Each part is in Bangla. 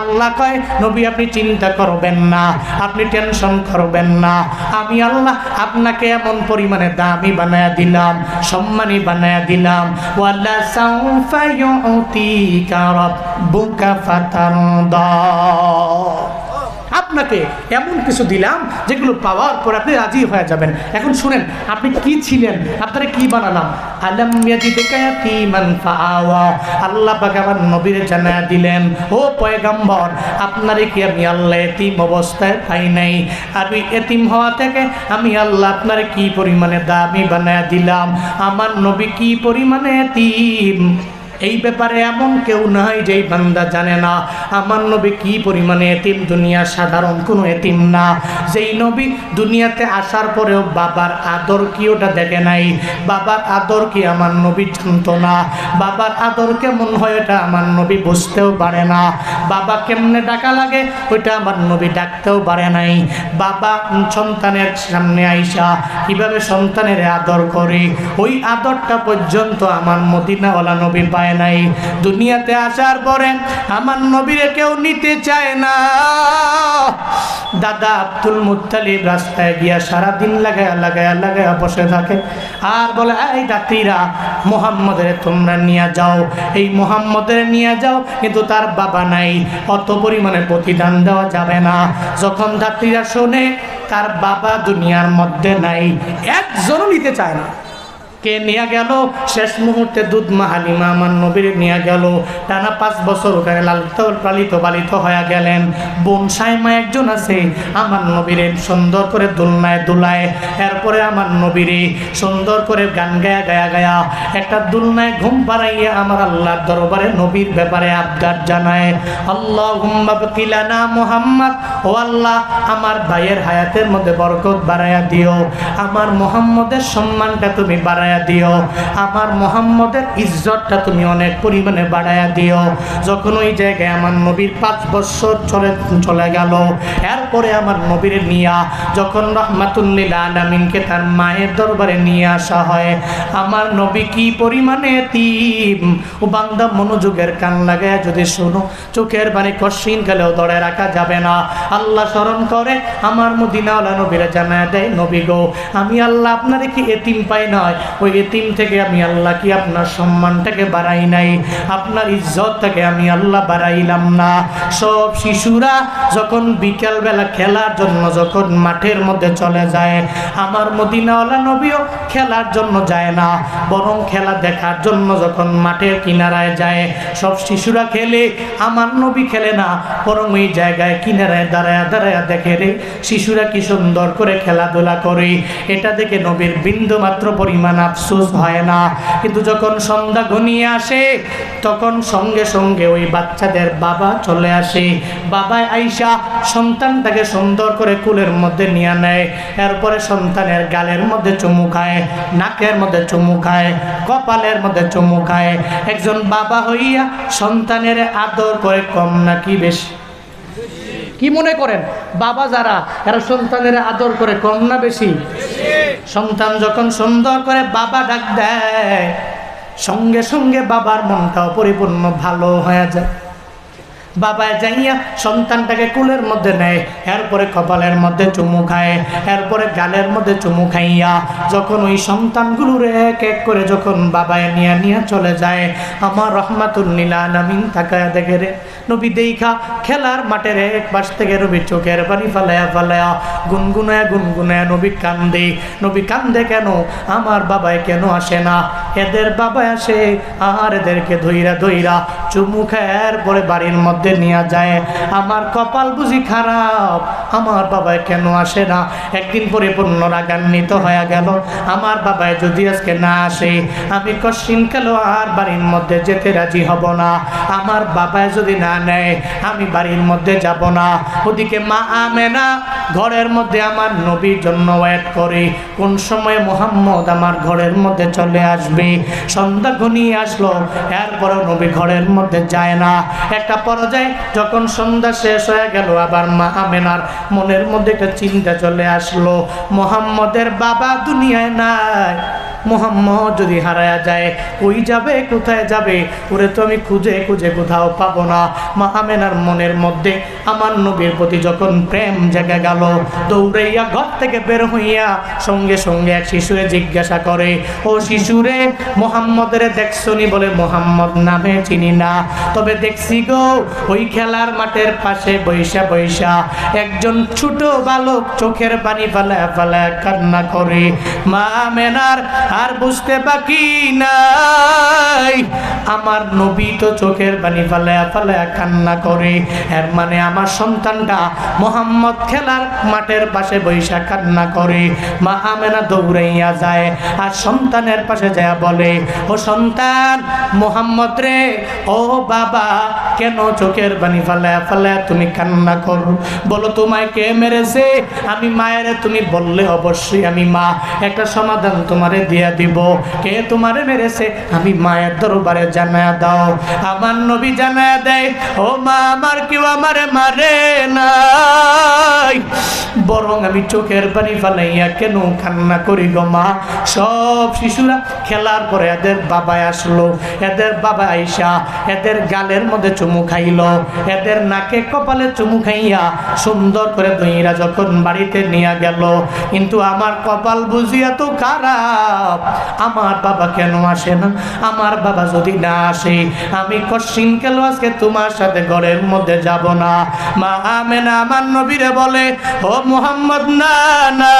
আল্লাহ কয়, নবী, আপনি চিন্তা করবেন না, আপনি টেনশন করবেন না। আমি আল্লাহ আপনাকে এমন পরিমাণে দামি বানায় দিলাম, সম্মানী বানায় দিলাম। ওয়ালা সাউফা ইউতিকা আপনাকে এমন কিছু দিলাম যেগুলো পাওয়ার পর আপনি রাজি হয়ে যাবেন। এখন শুনেন, আপনি কি ছিলেন? আপনারা কি বানালাম? জানায়া দিলেন, ও কি অবস্থায় পাই নাই? আমি এতিম থেকে আমি আল্লাহ আপনার কি পরিমাণে দামি বানায়া দিলাম? আমার নবী কি পরিমাণে এই ব্যাপারে এমন কেউ নাই যেই বান্দা জানে না। আমার নবী কি পরিমাণে এতিম? দুনিয়া সাধারণ কোনো এতিম না। যেই নবী দুনিয়াতে আসার পরেও বাবার আদর কি ওটা দেখে নাই? বাবার আদর কি আমার নবী জানতো না? বাবার আদর কেমন হয় ওটা আমার নবী বুঝতেও পারে না। বাবা কেমনে ডাকা লাগে ওইটা আমার নবী ডাকতেও পারে নাই। বাবা সন্তানের সামনে আইসা কীভাবে সন্তানের আদর করে? ওই আদরটা পর্যন্ত আমার মদিনাওয়ালা নবী পায় নাই। দুনিয়াতে আসার পরে আমার নবীরে কেউ নিতে চায় না। দাদা আব্দুল মুত্তালিব রাস্তায় গিয়া সারাদিন লাগায়া লাগায়া লাগায়া বসে থাকে। আর বলে, এই যাত্রীরা মোহাম্মদের তোমরা নিয়ে যাও। এই মোহাম্মদের নিয়ে যাও, কিন্তু তার বাবা নাই। অত পরিমাণে প্রতিদান দেওয়া যাবে না। যখন যাত্রীরা শোনে, তার বাবা দুনিয়ার মধ্যে নাই। একজনও নিতে চায় না। কে নিয়ে গেল। শেষ মুহূর্তে দুধ মাহালিমা আমার নবীর নিয়ে গেল। টানা পাঁচ বছর ওখানে লালিত পালিত পালিত হয়ে গেলেন। বোন সাইমা একজন আছে, আমার নবীরে সুন্দর করে দোলনায় দোলায়। এরপরে আমার নবীরে সুন্দর করে গান গায়া গায়া গায়া একটা দুলনায় ঘুম পাড়াইয়া আমার আল্লাহর দরবারে নবীর ব্যাপারে আবদার জানায়। আল্লাহ কিলানা মোহাম্মদ। ও আল্লাহ, আমার ভাইয়ের হায়াতের মধ্যে বরকত বাড়াইয়া দিও। আমার মোহাম্মদের সম্মানটা তুমি বাড়াইয়া দিও। আমার মোহাম্মদের ইজ্জতটা তুমি অনেক পরিমাণে বাড়াইয়া দিও। যখন ওই জায়গায় আমার নবীর পাঁচ বছর চলে চলে গেল, এরপরে আমার নবীর নিয়া যখন রহমাতুল্লিল আলমিনকে তার মায়ের দরবারে নিয়ে আসা হয়, আমার নবী কি পরিমাণে তিম ও বান্দা মনোযোগের কান লাগায় যদি শোনো, চোখের বাণী কশিন গেলেও দড়ে রাখা যাবে না। আল্লাহ স্মরণ করে, আমার মদিনাওয়ালা নবীরা জানায় দেয়, নবী গো, আমি আল্লাহ আপনারে কি এতিম পাই নয় ওই এতিম থেকে আমি আল্লাহ কি আপনার সম্মানটাকে বাড়াই নাই? আপনার ইজ্জতটাকে আমি আল্লাহ বাড়াইলাম না। সব শিশুরা যখন বিকালবেলা খেলার জন্য যখন মাঠের মধ্যে চলে যায়, আমার মদিনাওয়ালা নবীও খেলার জন্য যায় না, বরং খেলা দেখার জন্য যখন মাঠের কিনারায় যায়। সব শিশুরা খেলে, আমার নবী খেলে না, বরং ওই জায়গায় কিনারায় দাঁড়ায় দাঁড়ায় দেখে রে, শিশুরা কি সুন্দর করে খেলাধুলা করে। এটা দেখে নবীর বিন্দু মাত্র পরিমাণ আফসোস হয় না। কিন্তু যখন সন্ধ্যা ঘনিয়ে আসে, তখন সঙ্গে সঙ্গে ওই বাচ্চাদের বাবা চলে আসে। বাবা আইসা সন্তানটাকে সুন্দর করে কুলের মধ্যে নিয়ে নেয়। এরপরে সন্তানের গালের মধ্যে চুমু খায়, নাকের মধ্যে চুমু খায়, কপালের মধ্যে চুমু খায়। একজন বাবা হইয়া সন্তানের আদর করে কম নাকি বেশি? কি মনে করেন? বাবা যারা, এরা সন্তানের আদর করে, কম না বেশি? সন্তান যখন সুন্দর করে বাবা ডাক দেয়, সঙ্গে সঙ্গে বাবার মনটাও পরিপূর্ণ ভালো হয়ে যায়। বাবা যাইয়া সন্তানটাকে কুলের মধ্যে নেয়, এরপরে কপালের মধ্যে চুমু খায়, এরপরে গালের মধ্যে চুমু খাইয়া যখন ওই সন্তানগুলোর এক এক করে যখন বাবায় নিয়ে নিয়ে চলে যায়, আমার রহমাতুল্লিলা নামিন তাকায় দেখে রে, নবী দেখা খেলার মাঠের এক পাশ থেকে নবী চোখের পানি ফালায়া ফালায়া গুনগুনায় গুনগুনায় নবী কান্দে নবী কান্দে কেন? আমার বাবায় কেন আসে না? এদের বাবা আসে, আর এদেরকে ধইরা ধইরা চুমু খায়ের পরে বাড়ির মধ্যে নিয়ে যায়। আমার কপাল বুঝি খারাপ। আমার বাবায় কেন আসে না? একদিন পরিপূর্ণ রাগান্বিত হয়ে গেল। আমার বাবায় যদি আজকে না আসে, আমি কশিন কালো আর বাড়ির মধ্যে যেতে রাজি হব না। আমার বাবায় যদি না নেয়, আমি বাড়ির মধ্যে যাব না। ওদিকে মা আমে না ঘরের মধ্যে আমার নবীর জন্য ওয়েট করে। কোন সময় মোহাম্মদ আমার ঘরের মধ্যে চলে আসবে? সন্ধ্যা ঘনিয়ে আসলো। এরপরেও নবী ঘরের মধ্যে যায় না। একটা পর্যায়ে যখন সন্ধ্যা শেষ হয়ে গেল, আবার মা আমেনার মনের মধ্যে একটা চিন্তা চলে আসলো, মোহাম্মদের বাবা দুনিয়ায় নাই। মোহাম্মদ, যদি হারায়া যায় ওই যাবে, কোথায় যাবে? ওরে তো আমি খুঁজে খুঁজে কোথাও পাবো না। মা আমেনার মনের মধ্যে আমার নবীর প্রতি যখন প্রেম জেগে গেল, দৌড়াইয়া ঘর থেকে বের হইয়া সঙ্গে সঙ্গে এক শিশুরে জিজ্ঞাসা করে, ও শিশুরে, মোহাম্মদের দেখছনি বলে মোহাম্মদ নামে চিনি না। তবে দেখছি গো, ওই খেলার মাঠের পাশে বৈশা বৈশা একজন ছোট বালক চোখের পানি ফেলা ফেলা কান্না করে। মা মেনার আর বুঝতে বাকি নাই। আমার নবী তো চোখের পানি ফেলা ফেলা কান্না করে। এর মানে আমার সন্তানটা মোহাম্মদ খেলার মাঠের পাশে বৈশা কান্না করে। মা আমেনা দৌড়াইয়া যায় আর সন্তানের পাশে যায় বলে, ও সন্তান, মোহাম্মদ রে, ও বাবা, কেন চোখের বানি ফালায় ফালায় তুমি কান্না করো? বলো তোমায় কে মেরেছে? আমি মায়ের তুমি বললে অবশ্যই আমি মা। একটা সমাধান তোমারে দিয়া দিব। কে তোমারে মেরেছে? আমি মায়ের দরবারে জানায়া দাও। আমার নবী জানায়া দেয়, ও মা, আমার কেউ আমারে মারে নাই। বরং আমি চোখের পানি ফালাইয়া কেন কান্না করি গো মা? সব শিশুরা খেলার পরে এদের বাবা আসলো। এদের বাবা আইসা এদের গালের মধ্যে চুমু খাইল। এদের নাকে কপালে চুমু খাইয়া সুন্দর করে দইরা যখন বাড়িতে নিয়ে গেল, কিন্তু আমার কপাল বুঝিয়া তো খারাপ। আমার বাবা কেন আসে না? আমার বাবা যদি না আসে, আমি কশিন কেন আজকে তোমার সাথে ঘরের মধ্যে যাব না? মা আমেনা, আমার নবীরে বলে, ও মোহাম্মদ, না না,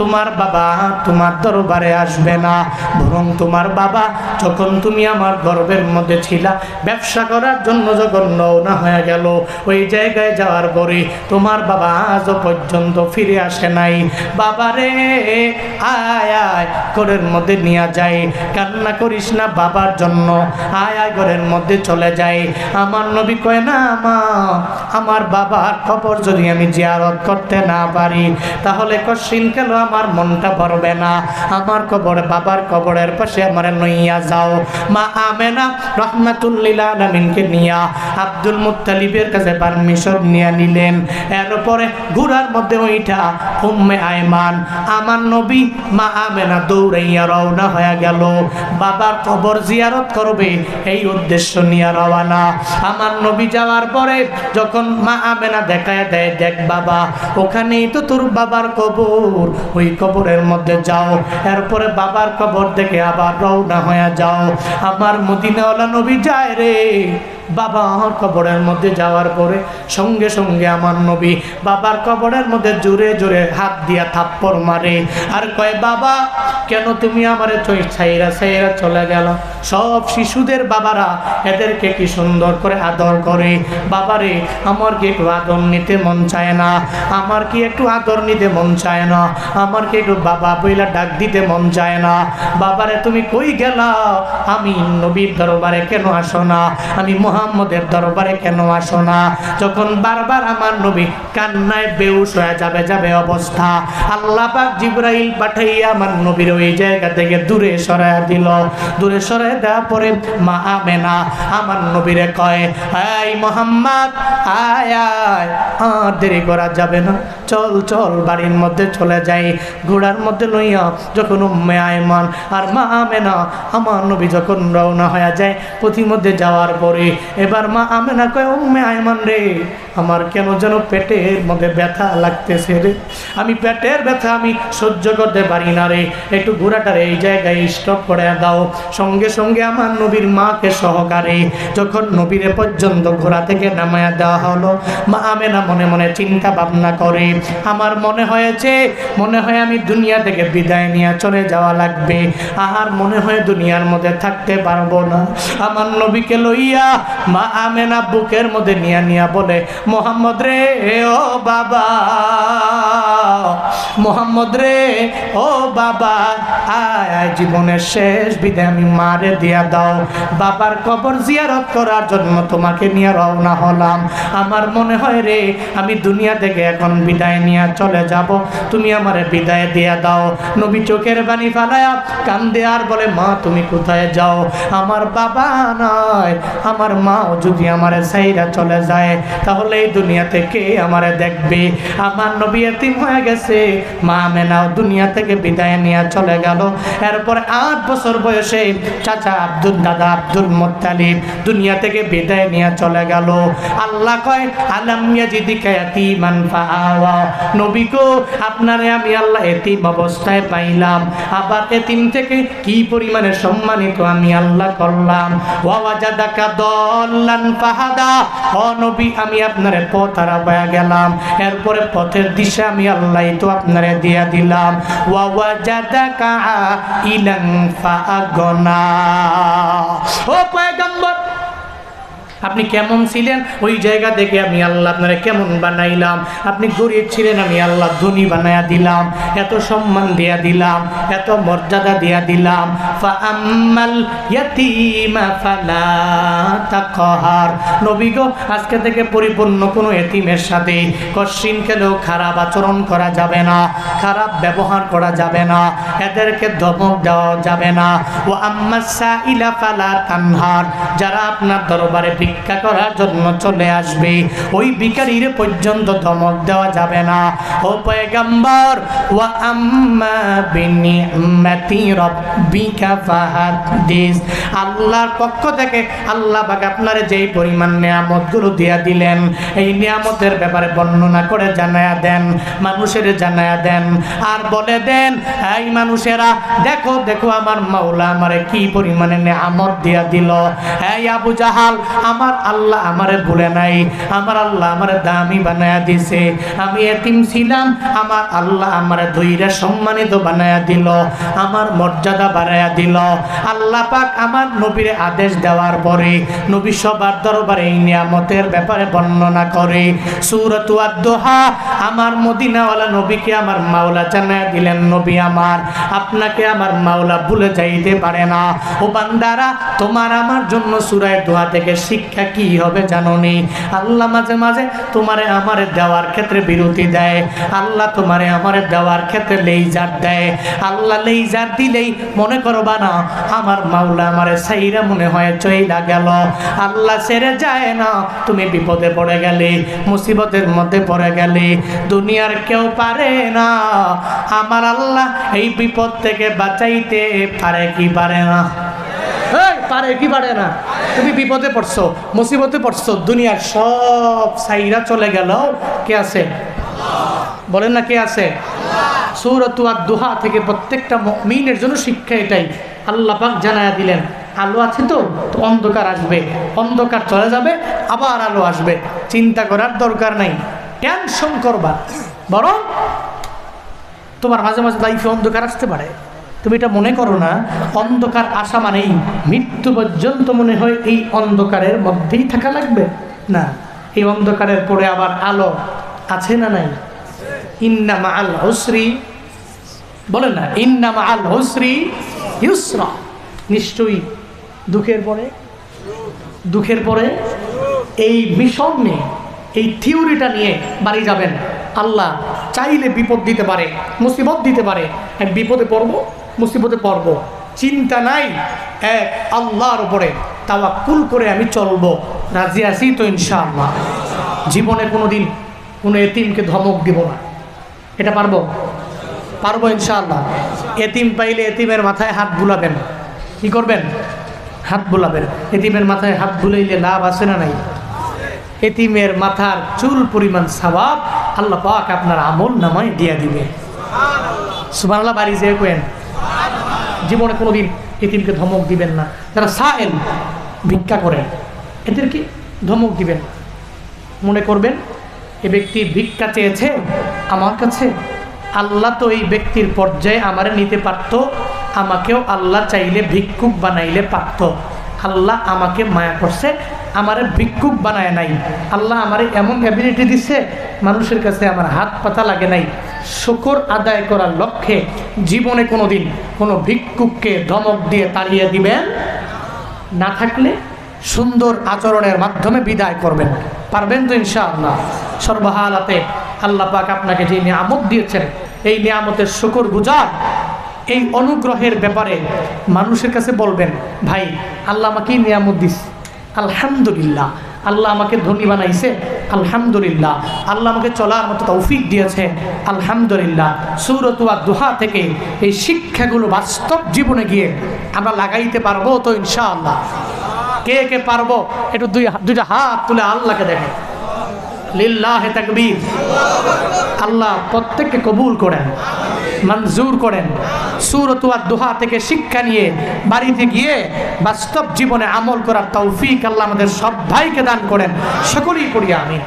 তোমার বাবা তোমার দরবারে আসবে না। বরং তোমার বাবা যখন তুমি আমার গর্বের মধ্যে ছিলা, ব্যবসা করার জন্য যখন রওনা হয়ে গেল, ওই জায়গায় যাওয়ার পরে তোমার বাবা আজও পর্যন্ত ফিরে আসে নাই। বাবারে, আয় আয়, ঘরের মধ্যে নিয়ে কান্না করিস না বাবার জন্য। আয় আয়, ঘরের মধ্যে চলে আমার নবী কয়, না মা, আমার বাবার খবর যদি আমি জিয়ারত করতে না পারি, তাহলে কশিন আমার মনটা ভরবে না? আমার কবর বাবার কবরের পাশে আমার লইয়া যাও। মা আমেনা রহমাতুল্লিল আলমিনকে নিয়া আব্দুল মুত্তালিবের কাছে পারমিশন নিয়ে নিলেন। এরপরে ঘোড়ার মধ্যে ওইটা উম্মে আয়মান আমার নবী মা আমেনা দৌড়াইয়া রওনা হয়ে গেল। বাবার কবর জিয়ারত করবে, এই উদ্দেশ্য নিয়ে রওনা। আমার নবী যাওয়ার পরে যখন মা আমেনা দেখায় দেয়, দেখ বাবা, ওখানেই তো তোর বাবার কবর। ওই কবরের মধ্যে যাও। এরপরে বাবার কবর দেখে আবার রওনা হয়ে যাও। আমার মদিনাওয়ালা নবী যায় রে। বাবা আমার কবরের মধ্যে যাওয়ার পরে সঙ্গে সঙ্গে আমার নবী বাবার কবরের মধ্যে জোরে জোরে হাত দিয়া থাপ্পড় মারে। আর কয়, বাবা, কেন তুমি আমারে ছাইরা ছাইরা চলে গেল? সব শিশুদের বাবারা এদেরকে কি সুন্দর করে আদর করে? বাবারে, আমার কি একটু আদর নিতে মন চায় না? আমার কি একটু আদর নিতে মন চায় না? আমার কি একটু বাবা বইলা ডাক দিতে মন চায় না? বাবারে, তুমি কই গেলা? আমি নবীর দরবারে কেন আসো না? আমি মোহাম্মদের দরবারে কেন আসো না? যখন বারবার আমার নবী কান্নায় বেউস হয়ে যাবে যাবে অবস্থা, আল্লাহ পাক জিব্রাইল পাঠাইয়া আমার নবীর ওই জায়গা থেকে দূরে সরাইয়া দিল। দূরে সরাই দেওয়ার পরে মা আমেনা আমার নবীরে কয় এই মোহাম্মদ, আয় আয়, আর দেরি করা যাবে না। চল চল, বাড়ির মধ্যে চলে যাই। ঘোড়ার মধ্যে লইয়া যখন উম্মে আয়মান আর মা আমেনা আমার নবী যখন রওনা হয়ে যায়, পথিমধ্যে যাওয়ার পরে এবার মা আমেনা কয় উম্মে আয়মান রে আমার কেন যেন পেটের মধ্যে ব্যথা লাগতেছে রে? আমি পেটের ব্যথা আমি সহ্য করতে পারি না রে। একটু ঘোড়াটার এই জায়গায় স্টপ করে দাও। সঙ্গে সঙ্গে আমার নবীর মাকে সহকারে যখন নবীরে পর্যন্ত ঘোড়া থেকে নামায়া দেওয়া হলো, মা আমেনা মনে মনে চিন্তা ভাবনা করে, আমার মনে হয়েছে, মনে হয় আমি দুনিয়া থেকে বিদায় নিয়ে চলে যাওয়া লাগবে। আর মনে হয় দুনিয়ার মধ্যে থাকতে পারব না। আমার নবীকে লইয়া মা আমেনা বুকের মধ্যে নিয়া নিয়া বলে মোহাম্মদ রে ও বাবা। মোহাম্মদ রে, ও বাবা, আয় জীবনের শেষ বিদায় আমি মারে দিয়া দাও। বাবার কবর জিয়ারত করার জন্য তোমাকে নিয়ে রওনা হলাম। আমার মনে হয় রে, আমি দুনিয়া থেকে এখন বিদায় নিয়ে চলে যাব। তুমি আমারে বিদায় দিয়া দাও। নবী চোখের বাণী ফালায়া কান্দে আর বলে, মা, তুমি কোথায় যাও? আমার বাবা নয় আমার মাও যদি আমারে সাইরা চলে যায়, তাহলে এই দুনিয়াতে কে আমারে দেখবে? আমার নবী এতিম হয়ে গেছে। মা মেনাও দুনিয়া থেকে বিদায় নিয়ে চলে গেল। এরপর আট বছর বয়সে চাচা আব্দুল, দাদা আব্দুল মোত্তালিব দুনিয়া থেকে বিদায় নিয়ে চলে গেল। আল্লাহ কয়, আলাম ইয়াজিদিকা ইয়াতীমান ফাআওয়া। নবী আপনারে আমি আল্লাহ এতিম অবস্থায় পাইলাম। আবার এতিম থেকে কি পরিমাণে সম্মানিত আমি আল্লাহ করলাম। ওয়াজাদাকা নবী, আমি আপনারে পথ হারাবায়া গেলাম। এরপরে পথের দিশা আমি আল্লাহ তো আপনারে দিয়া দিলাম। ওয়াজাদাকা ইলান ফাআগনা। ও পয়গম্বর আপনি কেমন ছিলেন? ওই জায়গা থেকে আমি আল্লাহ আপনারা কেমন বানাইলাম? আপনি গরিব ছিলেন, আমি আল্লাহ ধনী বানায়া দিলাম, এত সম্মান দিয়া দিলাম, এত মর্যাদা দিয়া দিলাম। আজকে থেকে পরিপূর্ণ কোনো এতিমের সাথে কশিন খেলেও খারাপ আচরণ করা যাবে না, খারাপ ব্যবহার করা যাবে না, এদেরকে ধমক দেওয়া যাবে না। ও আম্মাসা ইলা ফালা তানহার। যারা আপনার দরবারে ভিক্ষা করার জন্য চলে আসবে। ওই ভিখারির পর্যন্ত ধমক দেওয়া যাবে না। ও পয়গম্বর ফাহাদিস আল্লাহর পক্ষ থেকে আল্লাহ পাক আপনার যেই পরিমাণ নিয়ামতগুলো দিয়া দিলেন, এই নিয়ামতের ব্যাপারে বর্ণনা করে জানায়া দেন, মানুষের জানায়া দেন, আর বলে দেন, এই মানুষেরা, দেখো দেখো আমার মাওলা আমারে কি পরিমাণে নিয়ামত দিয়া দিল। এই আবু জাহাল, আমার আল্লাহ আমারে ভুলে নাই, আমার আল্লাহ আমারে দামি বানায়া দিছে। আমি এতিম ছিলাম, আমার আল্লাহ আমারে ধৈর্য সম্মানিত বানায়া দিল, আমার মর্যাদা বাড়ায়া দিল। আল্লাহ পাক আমার নবীর আদেশ দেওয়ার পরে নবী সবার দরবারে এই নিয়ামতের ব্যাপারে বর্ণনা করে। সুরত দোহা আমার মদিনাওয়ালা নবীকে আমার মাওলা জানায়া দিলেন, নবী আমার, আপনাকে আমার মাওলা ভুলে যাইতে পারে না। ও বান্দারা, তোমার আমার জন্য সুরায় দোহা থেকে শিক্ষা কি হবে জানো নি আল্লাহ মাঝে মাঝে তোমারে আমারে দেওয়ার ক্ষেত্রে বিরতি দেয়। আল্লাহ তোমারে আমারে দেওয়ার ক্ষেত্রে লেইজার দেয়। আল্লাহ লেইজার দিলেই মনে করবা না, আমার মাওলা আমারে সাইরা মনে হয় চইলা গেল। আল্লাহ ছেড়ে যায় না, তুমি বিপদে পড়ে গেলে, মুসিবতের মধ্যে পড়ে গেলে। দুনিয়ার কেউ পারে না, আমার আল্লাহ এই বিপদ থেকে বাঁচাইতে পারে কি পারে না? পারে কি পারে না? তুমি বিপদে পড়ছো, মুসিবতে পড়ছো, দুনিয়ার সব সাইরা চলে গেল। কে আছে? বলেন না কে আছে? সৌরতুয়া দোহা থেকে প্রত্যেকটা মিনের জন্য শিক্ষা এটাই। আল্লাহ পাক জানায়া দিলেন, আলো আছে তো? অন্ধকার আসবে। অন্ধকার চলে যাবে, আবার আলো আসবে। চিন্তা করার দরকার নাই। টেনশন করবা বরং তোমার মাঝে মাঝে লাইফে অন্ধকার আসতে পারে। তুমি এটা মনে করো না, অন্ধকার আসা মানেই মৃত্যু পর্যন্ত মনে হয় এই অন্ধকারের মধ্যেই থাকা লাগবে। না, এই অন্ধকারের পরে আবার আলো আছে না নাই? ইন্নামা আল হসরি বলে না, ইন্নামা আল হসরি ইউসরা। নিশ্চয়ই দুঃখের পরে দুঃখের পরে এই মিশন নিয়ে, এই থিওরিটা নিয়ে বাড়ি যাবেন। আল্লাহ চাইলে বিপদ দিতে পারে, মুসিবত দিতে পারে। এক বিপদে পড়ব মুসিবতে পড়ব। চিন্তা নাই এক আল্লাহর উপরে তাওয়াক্কুল করে আমি চলবো। রাজি আছি তো ইনশাআল্লাহ। জীবনে কোনো দিন কোনো এতিমকে ধমক দিব না। এটা পারব? পারব ইনশাআল্লাহ। এতিম পাইলে এতিমের মাথায় হাত বুলাবেন। কি করবেন? হাত বুলাবেন। এতিমের মাথায় হাত বুলাইলে লাভ আছে না নাই? এতিমের মাথার চুল পরিমাণ সবাব আল্লাহ পাক আপনার আমল নামায় দিয়ে দিবে। সুবহানাল্লাহ, বাড়ি যেয়ে কেন জীবনে কোনোদিন এতিমকে ধমক দিবেন না। যারা সায়েল ভিক্ষা করেন এদেরকে ধমক দিবেন। মনে করবেন, এ ব্যক্তি ভিক্ষা চেয়েছে আমার কাছে। আল্লাহ তো এই ব্যক্তির পর্যায়ে আমারে নিতে পারতো। আমাকেও আল্লাহ চাইলে ভিক্ষুক বানাইলে পারত। আল্লাহ আমাকে মায়া করছে, আমারে ভিক্ষুক বানায় নাই। আল্লাহ আমারে এমন অ্যাবিলিটি দিচ্ছে মানুষের কাছে আমার হাত পাতা লাগে নাই। শুকর আদায় করার লক্ষ্যে জীবনে কোনো দিন কোনো ভিক্ষুককে ধমক দিয়ে তাড়িয়ে দিবেন? না থাকলে সুন্দর আচরণের মাধ্যমে বিদায় করবেন। পারবেন তো ইনশাআল্লাহ। সর্বহালাতে আল্লাহ পাক আপনাকে যে নিয়ামত দিয়েছেন, এই নিয়ামতের শুকর গুজার, এই অনুগ্রহের ব্যাপারে মানুষের কাছে বলবেন, ভাই, আল্লাহ আমাকেই নিয়ামত দিস। আলহামদুলিল্লাহ। আল্লাহ আমাকে ধনী বানাইছে। আলহামদুলিল্লাহ। আল্লাহ আমাকে চলার মতো তৌফিক দিয়েছে। আলহামদুলিল্লাহ। সুরতুয়া দুহা থেকে এই শিক্ষাগুলো বাস্তব জীবনে গিয়ে আমরা লাগাইতে পারব তো ইনশাআল্লাহ। কে কে পারব? একটু দুই দুইটা হাত তুলে আল্লাহকে দেখে লিল্লাহে তাকবীর। আল্লাহ প্রত্যেককে কবুল করেন। মঞ্জুর করেন। সুরতুয়া দোহা থেকে শিক্ষা নিয়ে বাড়িতে গিয়ে বাস্তব জীবনে আমল করার তৌফিক আল্লাহ আমাদের সব ভাইকে দান করেন। সকলেই করি আমি